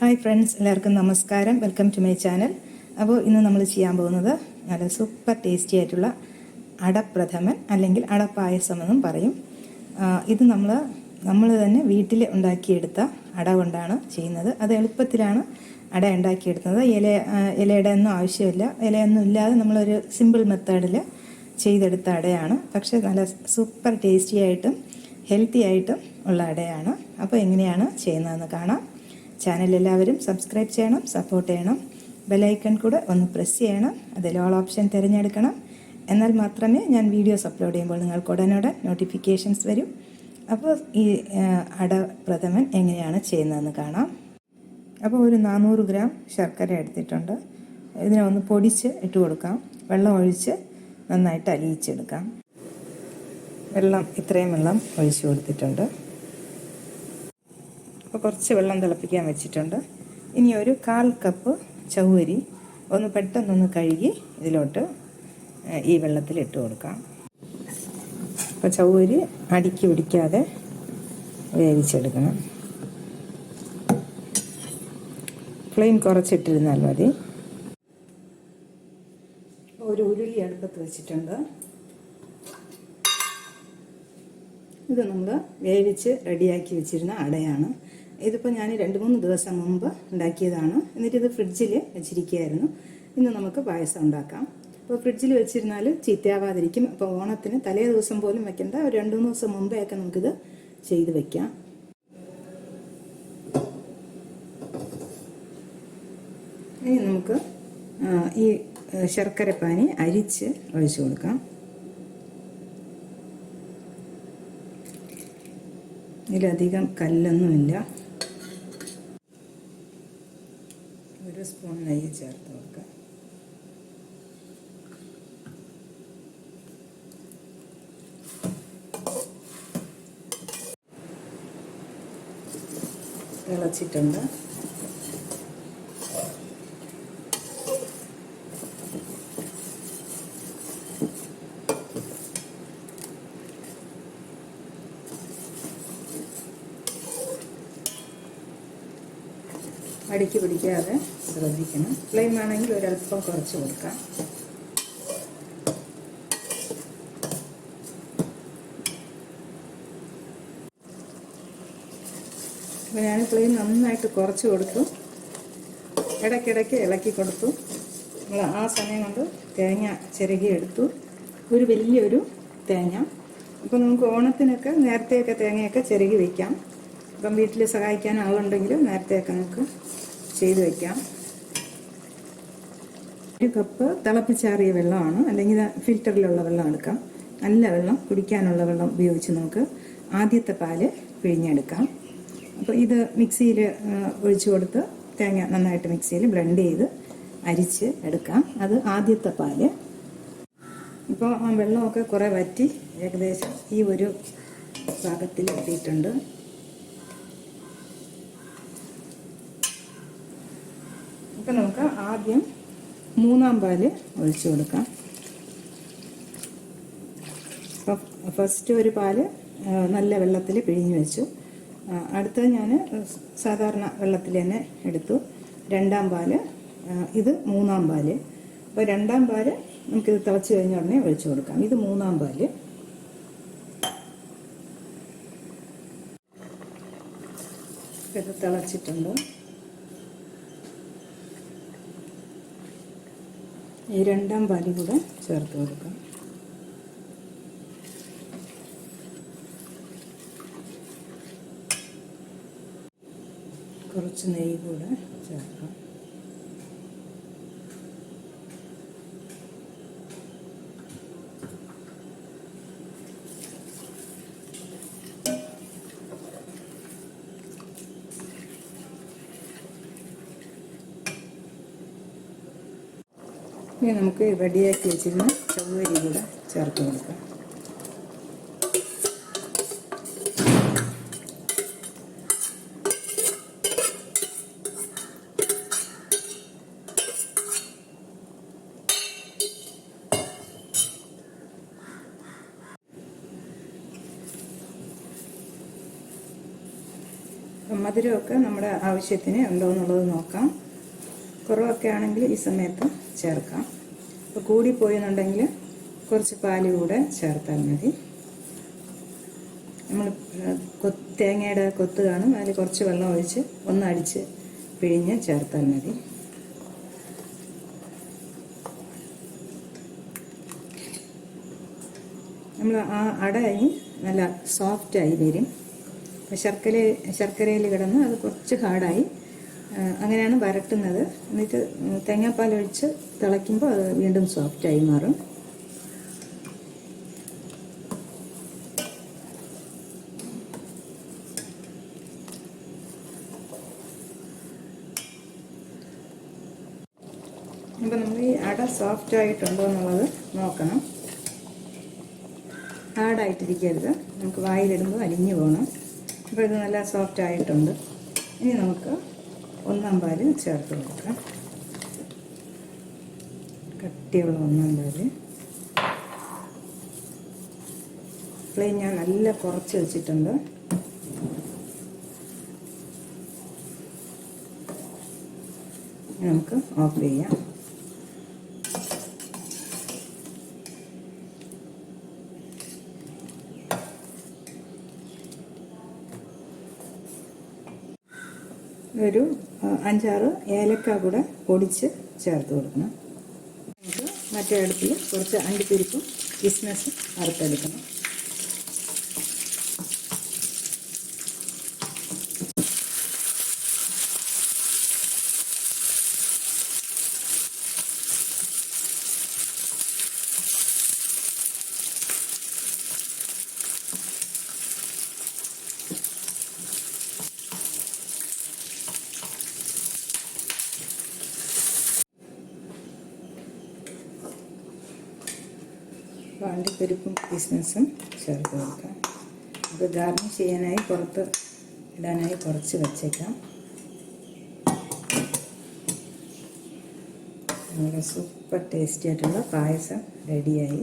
Hi friends എല്ലാവർക്കും നമസ്കാരം. Welcome to my channel അപ്പോൾ ഇന്ന് നമ്മൾ ചെയ്യാൻ പോകുന്നത് നല്ല സൂപ്പർ ടേസ്റ്റി ആയിട്ടുള്ള അടപ്രഥമൻ അല്ലെങ്കിൽ അടപ്പായസം എന്നും പറയും. ഇത് നമ്മൾ നമ്മൾ തന്നെ വീട്ടിൽ ഉണ്ടാക്കിയെടുത്ത അട കൊണ്ടാണ് ചെയ്യുന്നത്. അത് എളുപ്പത്തിലാണ് അട ഉണ്ടാക്കിയെടുക്കുന്നത്. ഇല ഇലയുടെ ഒന്നും ആവശ്യമില്ല. ഇലയൊന്നും ഇല്ലാതെ നമ്മളൊരു സിമ്പിൾ മെത്തേഡിൽ ചെയ്തെടുത്ത അടയാണ്. പക്ഷേ നല്ല സൂപ്പർ ടേസ്റ്റി ആയിട്ടും ഹെൽത്തി ആയിട്ടും ഉള്ള അടയാണ്. അപ്പോൾ എങ്ങനെയാണ് ചെയ്യുന്നതെന്ന് കാണാം. ചാനൽ എല്ലാവരും സബ്സ്ക്രൈബ് ചെയ്യണം സപ്പോർട്ട് ചെയ്യണം. ബെലൈക്കൺ കൂടെ ഒന്ന് പ്രസ് ചെയ്യണം അതിൽ ഓൾ ഓപ്ഷൻ തിരഞ്ഞെടുക്കണം. എന്നാൽ മാത്രമേ ഞാൻ വീഡിയോസ് അപ്ലോഡ് ചെയ്യുമ്പോൾ നിങ്ങൾക്ക് ഉടനുടൻ നോട്ടിഫിക്കേഷൻസ് വരും. അപ്പോൾ ഈ അടപ്രഥമൻ അട പ്രഥമൻ എങ്ങനെയാണ് ചെയ്യുന്നതെന്ന് കാണാം. അപ്പോൾ ഒരു നാനൂറ് ഗ്രാം ശർക്കര എടുത്തിട്ടുണ്ട്. ഇതിനെ ഒന്ന് പൊടിച്ച് ഇട്ട് കൊടുക്കാം. വെള്ളം ഒഴിച്ച് നന്നായിട്ട് അലിയിച്ചെടുക്കാം വെള്ളം ഇത്രയും വെള്ളം ഒഴിച്ചു കൊടുത്തിട്ടുണ്ട്. അപ്പോൾ കുറച്ച് വെള്ളം തിളപ്പിക്കാൻ വെച്ചിട്ടുണ്ട്. ഇനി ഒരു കാൽ കപ്പ് ചൗവരി ഒന്ന് പെട്ടെന്നൊന്ന് കഴുകി ഇതിലോട്ട് ഈ വെള്ളത്തിൽ ഇട്ട് കൊടുക്കാം. അപ്പോൾ ചൗവരി അടിക്ക് പിടിക്കാതെ വേവിച്ചെടുക്കണം. ഫ്ലെയിം കുറച്ചിട്ടിരുന്നാൽ മതി. ഒരു ഉരുളി അടുപ്പത്ത് വെച്ചിട്ടുണ്ട്. ഇത് നമ്മൾ വേവിച്ച് റെഡിയാക്കി വെച്ചിരുന്ന അടയാണ്. ഇതിപ്പോൾ ഞാൻ രണ്ട് മൂന്ന് ദിവസം മുമ്പ് ഉണ്ടാക്കിയതാണ്. എന്നിട്ട് ഇത് ഫ്രിഡ്ജിൽ വെച്ചിരിക്കുകയായിരുന്നു. ഇന്ന് നമുക്ക് പായസം ഉണ്ടാക്കാം. അപ്പോൾ ഫ്രിഡ്ജിൽ വെച്ചിരുന്നാൽ ചീത്തയാവാതിരിക്കും അപ്പോൾ ഓണത്തിന് തലേ ദിവസം പോലും വെക്കേണ്ട. ഒരു രണ്ട് മൂന്ന് ദിവസം മുമ്പേ ഒക്കെ നമുക്കിത് ചെയ്ത് വെക്കാം. ഇനി നമുക്ക് ഈ ശർക്കര ശർക്കരപ്പാനി അരിച്ച് ഒഴിച്ചു കൊടുക്കാം. ഇതിലധികം കല്ലൊന്നുമില്ല ഒരു സ്പൂൺ നെയ്യ് ചേർത്ത് കൊടുക്കാം തിളച്ചിട്ടുണ്ട്. അടിക്ക് പിടിക്കാതെ ശ്രദ്ധിക്കണം ഫ്ലെയിം ആണെങ്കിൽ ഒരല്പം കുറച്ച് കൊടുക്കാം. അപ്പോൾ ഞാൻ ഫ്ലെയിം നന്നായിട്ട് കുറച്ച് കൊടുത്തു. ഇടയ്ക്കിടയ്ക്ക് ഇളക്കി കൊടുത്തു. നമ്മൾ ആ സമയം കൊണ്ട് തേങ്ങ ചിരകിയെടുത്തു ഒരു വലിയൊരു തേങ്ങ. അപ്പോൾ നമുക്ക് ഓണത്തിനൊക്കെ നേരത്തെയൊക്കെ തേങ്ങയൊക്കെ ചിരകി വയ്ക്കാം ഇപ്പം വീട്ടിൽ സഹായിക്കാൻ ആളുണ്ടെങ്കിൽ നേരത്തെയൊക്കെ നമുക്ക് ചെയ്തു വയ്ക്കാം ഒരു കപ്പ് തിളപ്പിച്ചാറിയ വെള്ളമാണ്. അല്ലെങ്കിൽ ഫിൽറ്ററിലുള്ള വെള്ളം എടുക്കാം. നല്ല വെള്ളം കുടിക്കാനുള്ള വെള്ളം ഉപയോഗിച്ച് നമുക്ക് ആദ്യത്തെ പാൽ പിഴിഞ്ഞെടുക്കാം. അപ്പോൾ ഇത് മിക്സിയിൽ ഒഴിച്ചു കൊടുത്ത് തേങ്ങ നന്നായിട്ട് മിക്സിയിൽ ബ്ലെൻഡ് ചെയ്ത് അരിച്ച് എടുക്കാം. അത് ആദ്യത്തെ പാൽ. ഇപ്പോൾ വെള്ളമൊക്കെ കുറേ വറ്റി ഏകദേശം ഈ ഒരു പാകത്തിൽ എത്തിയിട്ടുണ്ട്. ഇപ്പം നമുക്ക് ആദ്യം മൂന്നാം പാൽ ഒഴിച്ചു കൊടുക്കാം. ഫസ്റ്റ് ഒരു പാൽ നല്ല വെള്ളത്തിൽ പിഴിഞ്ഞ് വെച്ചു. അടുത്തത് ഞാൻ സാധാരണ വെള്ളത്തിൽ തന്നെ എടുത്തു. രണ്ടാം പാൽ ഇത് മൂന്നാം പാൽ. അപ്പോൾ രണ്ടാം പാൽ നമുക്കിത് തിളച്ച് കഴിഞ്ഞ ഉടനെ ഒഴിച്ചു കൊടുക്കാം. ഇത് മൂന്നാം പാൽ. ഇത് തിളച്ചിട്ടുണ്ട്. ഈ രണ്ടാം പാലി കൂടെ ചേർത്ത് കൊടുക്കാം. കുറച്ച് നെയ്യ് കൂടെ ചേർക്കാം. ഇനി നമുക്ക് റെഡിയാക്കി വെച്ചിരുന്ന ചവ്വരി കൂടെ ചേർത്ത് കൊടുക്കാം. മധുരമൊക്കെ നമ്മുടെ ആവശ്യത്തിന് ഉണ്ടോ എന്നുള്ളത് നോക്കാം. കുറവൊക്കെ ആണെങ്കിൽ ഈ സമയത്ത് ചേർക്കാം. അപ്പോൾ കൂടിപ്പോയെന്നുണ്ടെങ്കിൽ കുറച്ച് പാൽ കൂടെ ചേർത്താൽ മതി. നമ്മൾ തേങ്ങയുടെ കൊത്ത് കാണും. അതിൽ കുറച്ച് വെള്ളം ഒഴിച്ച് ഒന്നടിച്ച് പിഴിഞ്ഞ് ചേർത്താൽ മതി. നമ്മൾ ആ അടയായി നല്ല സോഫ്റ്റായി വരും. ശർക്കര ശർക്കരയിൽ കിടന്ന് അത് കുറച്ച് ഹാർഡായി അങ്ങനെയാണ് വരട്ടുന്നത്. എന്നിട്ട് തേങ്ങാപ്പാൽ ഒഴിച്ച് തിളയ്ക്കുമ്പോൾ അത് വീണ്ടും സോഫ്റ്റായി മാറും. അപ്പം നമ്മൾ ഈ അട സോഫ്റ്റ് ആയിട്ടുണ്ടോ എന്നുള്ളത് നോക്കണം. ഹാർഡായിട്ടിരിക്കരുത് നമുക്ക് വായിലിടുമ്പോൾ അലിഞ്ഞു പോകണം അപ്പോൾ ഇത് നല്ല സോഫ്റ്റ് ആയിട്ടുണ്ട്. ഇനി നമുക്ക് ഒന്നാം പാൽ ചേർത്ത് കൊടുക്കാം. കട്ടിയുള്ള ഒന്നാം പാൽ ഫ്ലെയിം ഞാൻ നല്ല കുറച്ച് വെച്ചിട്ടുണ്ട്. നമുക്ക് ഓഫ് ചെയ്യാം. ഒരു അഞ്ചാറ് ഏലക്ക കൂടെ പൊടിച്ച് ചേർത്ത് കൊടുക്കണം. നമുക്ക് മറ്റേ അടുപ്പിൽ കുറച്ച് അണ്ടിപ്പരിപ്പും കിസ്മസും വറുത്തെടുക്കണം. അണ്ടിപ്പരിപ്പും കിസ്മിസും ചേർത്ത് കൊടുക്കാം നമുക്ക് ഗാർണിഷ് ചെയ്യാനായി പുറത്ത് ഇടാനായി കുറച്ച് വെച്ചേക്കാം. നമ്മുടെ സൂപ്പർ ടേസ്റ്റി ആയിട്ടുള്ള പായസം റെഡിയായി